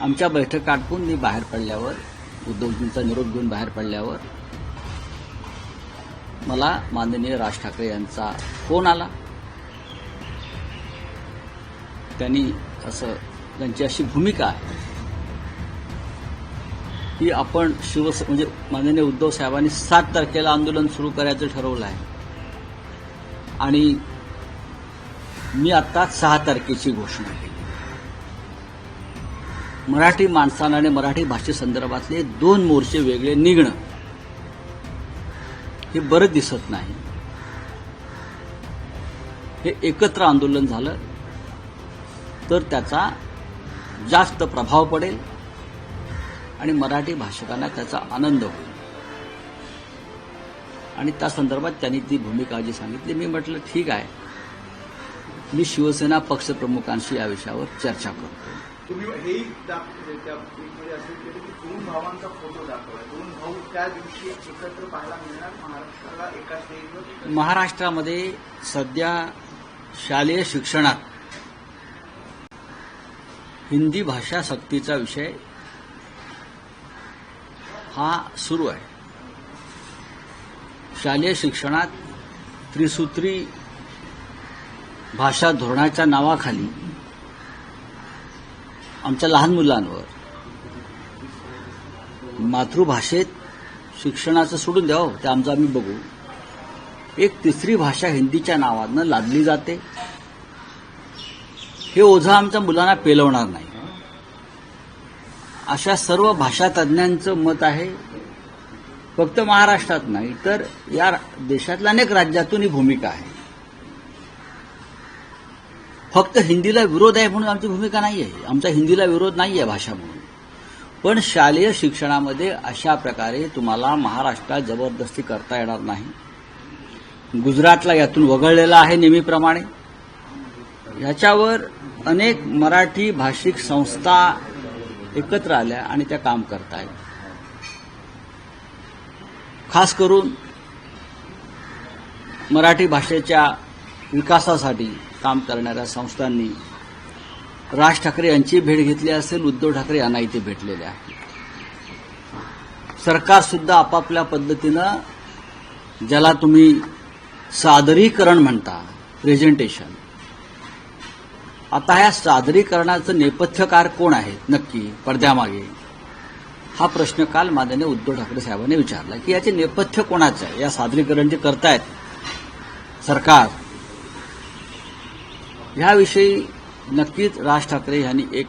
आमच्या बैठक आटपून मी बाहेर पडल्यावर उद्धवजींचा निरोप घेऊन बाहेर पडल्यावर मला माननीय राज ठाकरे यांचा फोन आला. त्यांनी असं त्यांची अशी भूमिका आहे की आपण शिवस म्हणजे माननीय उद्धव साहेबांनी सात तारखेला आंदोलन सुरू करायचं ठरवलं आहे. आणि मी आता सहा तारखेची घोषणा केली. मराठी माणसानं आणि मराठी भाषेसंदर्भातले दोन मोर्चे वेगळे निघणं हे बरं दिसत नाही. हे एकत्र आंदोलन झालं तर त्याचा जास्त प्रभाव पडेल आणि मराठी भाषकांना त्याचा आनंद होईल. आणि त्या संदर्भात त्यांनी ती भूमिका जी सांगितली मी म्हटलं ठीक आहे. मी शिवसेना पक्षप्रमुखांशी या विषयावर चर्चा करतो तुम्ही हेही दाख- म्हणजे त्या ट्विटमध्ये असं केलं की दोन भावांचा फोटो दाखवला. दोन भाऊ त्या दिवशी एकत्र पाहायला मिळणार महाराष्ट्राला एका स्टेजवर महाराष्ट्रामध्ये सध्या शालेय शिक्षणात हिंदी भाषा सक्तीचा विषय हा सुरू आहे. शालेय शिक्षणात त्रिसूत्री भाषा धोरणाच्या नावाखाली आमच्या लहान मुलांवर. मातृभाषेत शिक्षणाचं सोडून द्यावं हो, ते आमचं आम्ही बघू. एक तिसरी भाषा हिंदीच्या नावानं लादली जाते. हे ओझं आमच्या मुलांना पेलवणार नाही. अशा सर्व भाषा तज्ज्ञांचं मत आहे. फक्त महाराष्ट्रात नाही तर या देशातल्या अनेक राज्यातून ही भूमिका आहे. फक्त हिंदीला विरोध आहे म्हणून आमची भूमिका नाही आहे आमचा हिंदीला विरोध नाही आहे भाषा म्हणून. पण शालेय शिक्षणामध्ये अशा प्रकारे तुम्हाला महाराष्ट्रात जबरदस्ती करता येणार नाही. गुजरातला यातून वगळलेला आहे नेहमीप्रमाणे. ह्याच्यावर अनेक मराठी भाषिक संस्था एकत्र आल्या आणि त्या काम करत आहेत खास करून मराठी भाषेच्या विकासासाठी काम करणाऱ्या संस्थांनी राज ठाकरे यांची भेट घेतली असेल उद्धव ठाकरे यांना इथे भेटलेले आहे सरकार सुद्धा आपापल्या पद्धतीनं ज्याला तुम्ही सादरीकरण म्हणता प्रेझेंटेशन आता ह्या सादरीकरणाचं नेपथ्यकार कोण आहेत? नक्की पडद्यामागे. हा प्रश्न काल माननीय उद्धव ठाकरे साहेबांनी विचारला की याचे नेपथ्य कोणाचं आहे? या सादरीकरण जे करतायत सरकार ह्याविषयी नक्कीच राज ठाकरे यांनी एक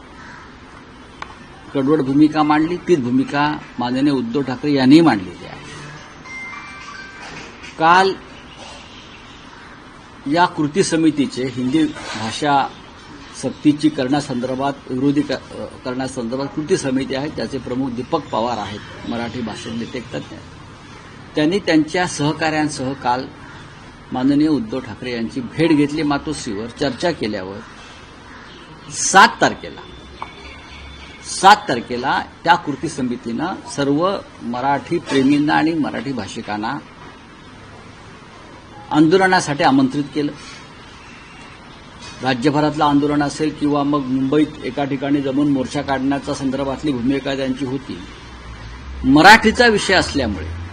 कडवड भूमिका मांडली. तीच भूमिका माननीय उद्धव ठाकरे यांनी मांडलेली आहे. काल या कृती समितीचे हिंदी भाषा सक्तीची करण्यासंदर्भात विरोधी क- करण्यासंदर्भात कृती समिती आहे त्याचे प्रमुख दीपक पवार आहेत. मराठी भाषेतले ते तज्ज्ञ त्यांनी त्यांच्या सहकाऱ्यांसह काल माननीय उद्धव ठाकरे यांची भेट घेतली मातोश्रीवर चर्चा केल्यावर सात तारखेला सात तारखेला त्या कृती समितीनं सर्व मराठी प्रेमींना आणि मराठी भाषिकांना आंदोलनासाठी आमंत्रित केलं. राज्यभरातलं आंदोलन असेल किंवा मग मुंबईत एका ठिकाणी जमून मोर्चा काढण्याच्या संदर्भातली भूमिका त्यांची होती. मराठीचा विषय असल्यामुळे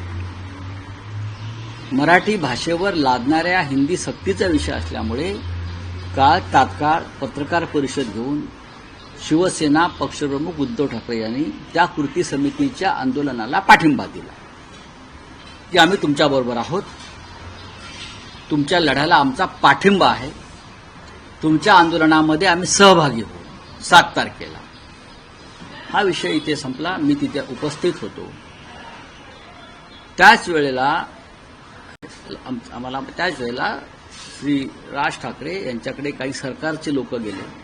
मराठी भाषेवर लादणाऱ्या हिंदी सक्तीचा विषय असल्यामुळे काल तात्काळ पत्रकार परिषद घेऊन शिवसेना पक्षप्रमुख उद्धव ठाकरे यांनी त्या कृती समितीच्या आंदोलनाला पाठिंबा दिला. की आम्ही तुमच्याबरोबर आहोत. तुमच्या लढ्याला आमचा पाठिंबा आहे. तुमच्या आंदोलनामध्ये आम्ही सहभागी होऊ. सात तारखेला. हा विषय इथे संपला. मी तिथे उपस्थित होतो. त्याच वेळेला आम्हाला त्याच वेळेला श्री राज ठाकरे यांच्याकडे काही सरकारचे लोक गेले.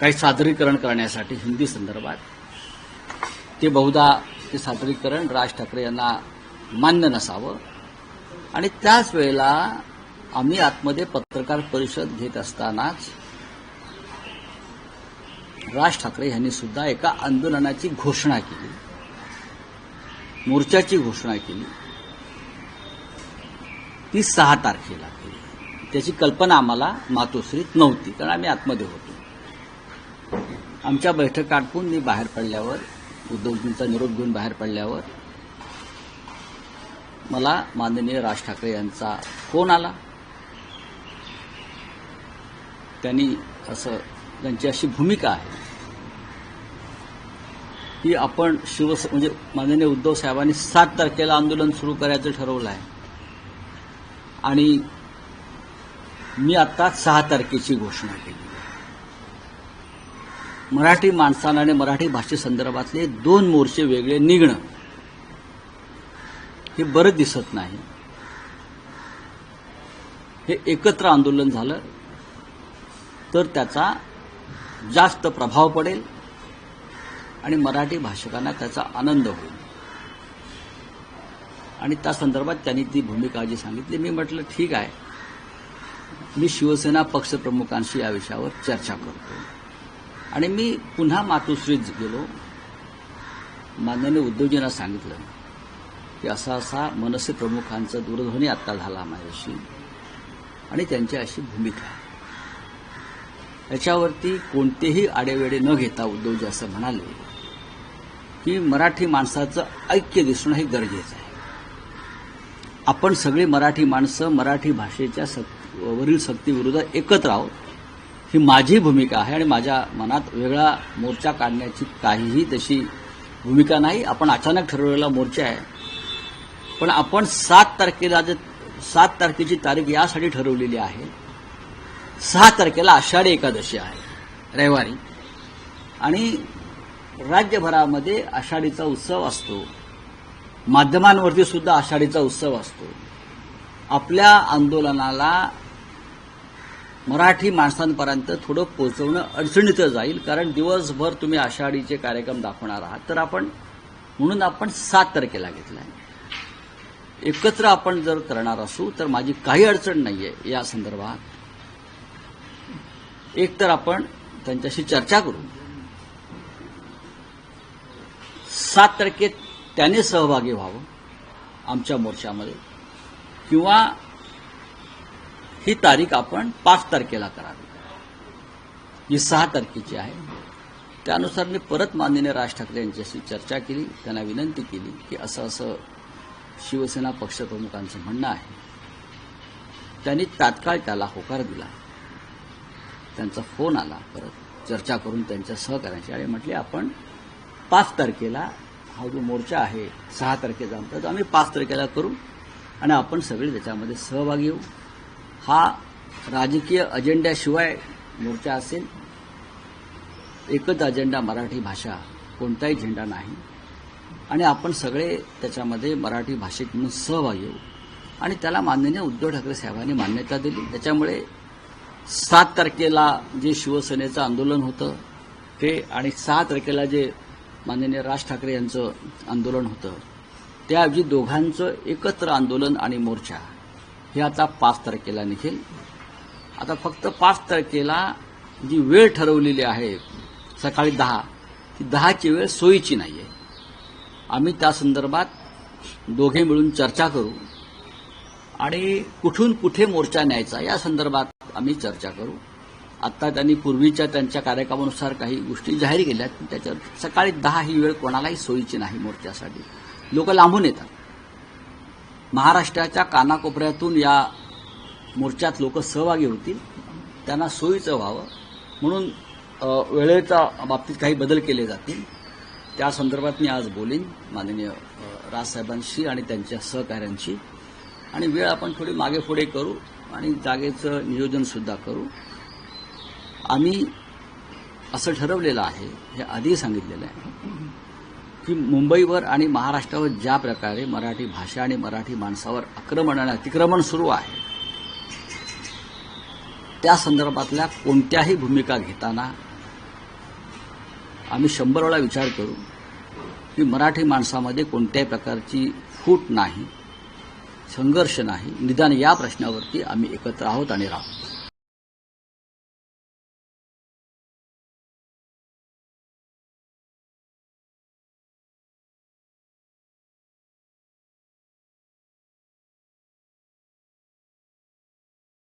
काही सादरीकरण करण्यासाठी हिंदी संदर्भात. ते बहुधा ते सादरीकरण राज ठाकरे यांना मान्य नसावं. आणि त्याच वेळेला आम्ही आतमध्ये पत्रकार परिषद घेत असतानाच राज ठाकरे यांनी सुद्धा एका आंदोलनाची घोषणा केली. मोर्चाची घोषणा केली. ती सहा तारखेला त्याची कल्पना आम्हाला मातोश्रीत नव्हती कारण आम्ही आतमध्ये होतो. आमच्या बैठक आटपून मी बाहेर पडल्यावर उद्धवजींचा निरोप घेऊन बाहेर पडल्यावर मला माननीय राज ठाकरे यांचा फोन आला. त्यांनी असं त्यांची अशी भूमिका आहे की आपण शिवस म्हणजे माननीय उद्धव साहेबांनी सात तारखेला आंदोलन सुरू करायचं ठरवलं आहे. आणि मी आता सहा तारखेची घोषणा केली. मराठी माणसानं आणि मराठी भाषेसंदर्भातले दोन मोर्चे वेगळे निघणं हे बरं दिसत नाही. हे एकत्र आंदोलन झालं तर त्याचा जास्त प्रभाव पडेल आणि मराठी भाषकांना त्याचा आनंद होईल. आणि त्या संदर्भात त्यांनी ती भूमिका जी सांगितली मी म्हटलं ठीक आहे. मी शिवसेना पक्षप्रमुखांशी या विषयावर चर्चा करतो. आणि मी पुन्हा मातोश्रीत गेलो. माननीय उद्धवजींना सांगितलं की असा असा मनसे प्रमुखांचा दूरध्वनी आत्ता झाला माझ्याशी आणि त्यांची अशी भूमिका आहे. याच्यावरती कोणतेही आडेवेडे न घेता उद्धवजी असं म्हणाले की मराठी माणसाचं ऐक्य दिसणं हे गरजेचं आहे. आपण सगळी मराठी माणसं मराठी भाषेच्या सक वरील सक्तीविरुद्ध एकत्र आहोत. ही माझी भूमिका आहे आणि माझ्या मनात वेगळा मोर्चा काढण्याची काहीही तशी भूमिका नाही. आपण अचानक ठरवलेला मोर्चा आहे. पण आपण सात तारखेला जर सात तारखेची तारीख यासाठी ठरवलेली आहे. सहा तारखेला आषाढी एकादशी आहे रविवारी. आणि राज्यभरामध्ये आषाढीचा उत्सव असतो. माध्यमांवरती सुद्धा आषाढीचा उत्सव असतो. आपल्या आंदोलनाला मराठी माणसांपर्यंत थोडं पोचवणं अडचणीचं जाईल कारण दिवसभर तुम्ही आषाढीचे कार्यक्रम दाखवणार आहात. तर आपण म्हणून आपण सात तारखेला घेतला आहे. एकत्र आपण जर करणार असू तर माझी काही अडचण नाहीये या संदर्भात. एक तर आपण त्यांच्याशी चर्चा करू. सात तारखेत त्याने सहभागी व्हावं आमच्या मोर्चामध्ये. किंवा ही तारीख आपण पाच तारखेला करावी. ही सहा तारखेची आहे. त्यानुसार मी परत माननीय राज ठाकरे यांच्याशी चर्चा केली. त्यांना विनंती केली की असं असं शिवसेना पक्षप्रमुखांचं म्हणणं आहे. त्यांनी तात्काळ त्याला होकार दिला. त्यांचा फोन आला परत. चर्चा करून त्यांच्या सहकार्याची आणि म्हटले आपण पाच तारखेला हा जो मोर्चा आहे सहा तारखेचा आमचा तो आम्ही पाच तारखेला करू आणि आपण सगळे त्याच्यामध्ये सहभागी होऊ. हा राजकीय अजेंड्याशिवाय मोर्चा असेल. एकच अजेंडा मराठी भाषा कोणताही झेंडा नाही. आणि आपण सगळे त्याच्यामध्ये मराठी भाषेत म्हणून सहभागी होऊ. आणि त्याला माननीय उद्धव ठाकरे साहेबांनी मान्यता दिली. त्याच्यामुळे सात तारखेला जे शिवसेनेचं आंदोलन होतं ते आणि सहा तारखेला जे माननीय राज ठाकरे यांचं आंदोलन होतं. त्याऐवजी दोघांचं एकत्र आंदोलन आणि मोर्चा. हे आता पाच तारखेला निघेल. आता फक्त पाच तारखेला जी वेळ ठरवलेली आहे सकाळी दहा ती दहाची वेळ सोयीची नाही आहे आम्ही त्या संदर्भात दोघे मिळून चर्चा करू. आणि कुठून कुठे मोर्चा न्यायचा या संदर्भात आम्ही चर्चा करू. आत्ता त्यांनी पूर्वीच्या त्यांच्या कार्यक्रमानुसार काही गोष्टी जाहीर केल्या त्याच्यावर सकाळी दहा ही वेळ कोणालाही सोयीची नाही मोर्चासाठी. लोक लांबून येतात. महाराष्ट्राच्या कानाकोपऱ्यातून या मोर्चात लोक सहभागी होतील. त्यांना सोयीचं व्हावं. म्हणून वेळेच्या बाबतीत काही बदल केले जातील. त्या संदर्भात मी आज बोलीन माननीय राजसाहेबांशी आणि त्यांच्या सहकाऱ्यांशी. आणि वेळ आपण थोडी मागे पुढे करू आणि जागेचं नियोजन सुद्धा करू. आम्ही असं ठरवलेलं आहे हे आधी सांगितलेलं आहे की मुंबईवर आणि महाराष्ट्रावर ज्या प्रकारे मराठी भाषा आणि मराठी माणसावर आक्रमण आणि अतिक्रमण सुरू आहे त्या संदर्भातल्या कोणत्याही भूमिका घेताना आम्ही शंभर वेळा विचार करू की मराठी माणसामध्ये कोणत्याही प्रकारची फूट नाही संघर्ष नाही निदान या प्रश्नावरती आम्ही एकत्र आहोत आणि राहू.